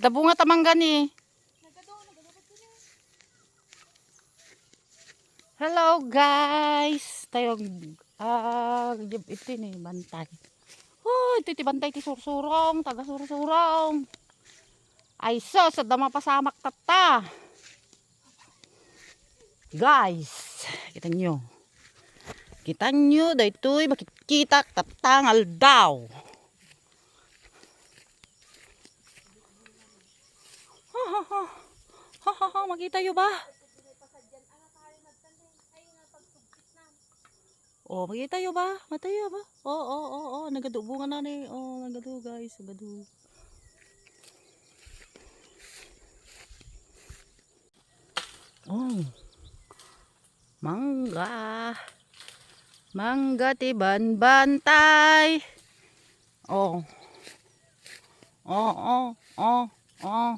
Dabunga tamangga ni. Hello guys. Tayo ah ito ni bantay. Oh, ito ti bantay ti sursurong, taga sursurong. Ay so, sa dama pasamak tata. Guys, kita nyo. Kita nyo, daytoy makikita tatangal daw. Makita nyo ba? Oh, makita nyo ba? Matayo ba? Oo, oo, oo, oo. Nagadubungan na ni. Oh, nagadu guys, nagadu. Oh. Mangga. Mangga tiban bantay. Oh. Oh, oh, oh, oh.